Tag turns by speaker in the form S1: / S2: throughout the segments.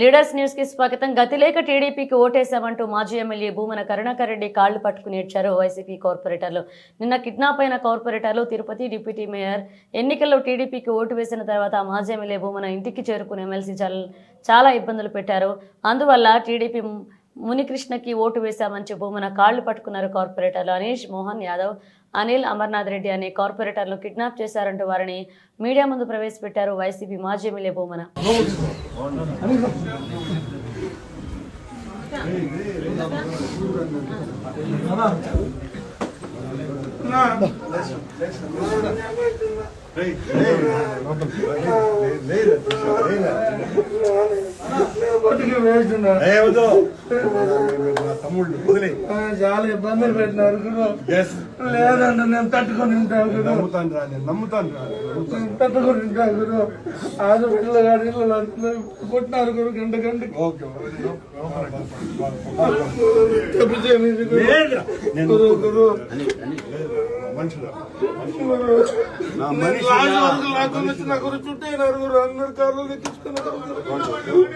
S1: Leaders న్యూస్కి స్వాగతం. గతిలేక టీడీపీకి ఓటేశామంటూ మాజీ ఎమ్మెల్యే భూమన కరుణాకర్ రెడ్డి కాళ్ళు పట్టుకుని ఏడ్చారు వైసీపీ కార్పొరేటర్లు. నిన్న కిడ్నాప్ అయిన కార్పొరేటర్లు తిరుపతి డిప్యూటీ మేయర్ ఎన్నికల్లో టీడీపీకి ఓటు వేసిన తర్వాత మాజీ ఎమ్మెల్యే భూమన ఇంటికి చేరుకుని ఎమ్మెల్సీ చాలా చాలా ఇబ్బందులు పెట్టారు. అందువల్ల టీడీపీ మునికృష్ణకి ఓటు వేశామని చెప్పి భూమన కాళ్ళు పట్టుకున్నారు కార్పొరేటర్లు అనీష్ మోహన్ యాదవ్ అనిల్ అమర్నాథ్ రెడ్డి అనే కార్పొరేటర్లు కిడ్నాప్ చేశారంటూ వారిని మీడియా ముందు ప్రవేశపెట్టారు వైసీపీ మాజీ ఎమ్మెల్యే భూమన
S2: కొట్టుకు చాలా ఇబ్బందులు పెట్టినారు గురు లేదంటే నేను తట్టుకొని ఉంటాను గురు
S3: నమ్ముతాను రా నేను నమ్ముతాను రా నమ్ముతాను.
S2: నేను తట్టుకొని ఉంటాను గురు అందరూ కొట్టినారు గురు గంట గంటకి. తప్పు చేయలేదు గురు. గురు
S3: మనుషులు
S2: గురు.
S3: నా
S2: నేను
S3: మనిషి
S2: లాస్ట్ వరకు లాక్కొని వచ్చి నా గురు చుట్టేనారు గురు అందరు కార్లు ఎక్కించుకున్నారు గురు.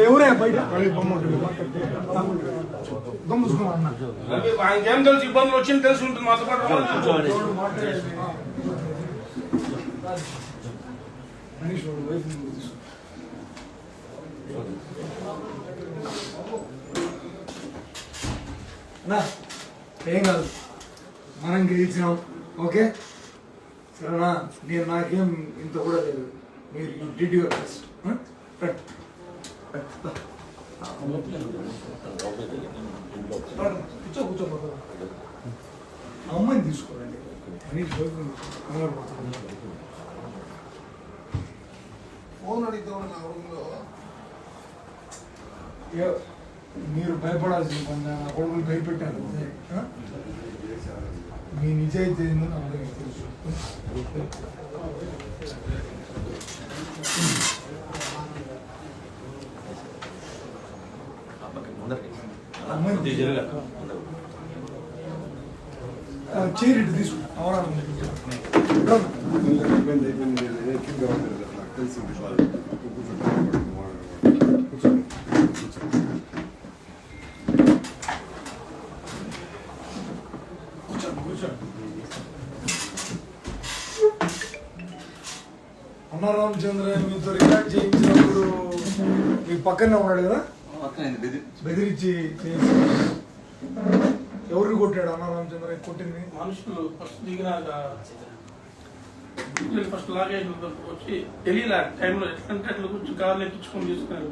S2: ఎవరే బయట
S4: ఆయనకేం తెలుసు ఇబ్బందులు వచ్చింది తెలిసి ఉంటుంది మాతో పాటు
S2: నా ఏం కాదు. మనం గెలిచినాం. ఓకే? సరేనా? నేను నాకేం ఇంత కూడా లేదు. మీరు యూ డిడ్ యువర్ బెస్ట్ కూర్చో కూర్చో అమ్మాయిని తీసుకోరండి అని
S3: ఫోన్ అడిగితే నా రూమ్లో
S2: మీరు భయపడాల్సిన పని నా కొడుకులు భయపెట్టారు మీ నిజాయితీ ఏందో నాకు తెలుసు అమ్మాయిని తీసుకో. ఆ, చైర్ ఇటు తీసుకో అవరాలు
S3: అయిపోయింది అయిపోయింది నేను కింద ఉండలేదు నాకు తెలిసింది కూర్చోండి
S2: కూర్చోండి కూర్చోండి అన్న రామచంద్ర మీతో రికార్డ్ చేయించినప్పుడు మీ పక్కనే ఉన్నాడు కదా బెదిరించి ఎవరిని కొట్టాడు అన్న రామచంద్ర కొట్టింది?
S4: మనుషులు ఫస్ట్ దిగినాక ఫస్ట్ లాగేజ్ వచ్చి తెలియలే టైంలో ఎట్లంటే అట్లా కూర్చొని కార్లు ఎక్కించుకొని తీసుకున్నారు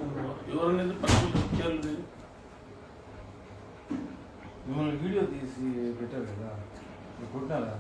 S4: పట్టుకుని చేయాలి
S5: మిమ్మల్ని వీడియో తీసి పెట్టారు కదా. కొట్టినారా.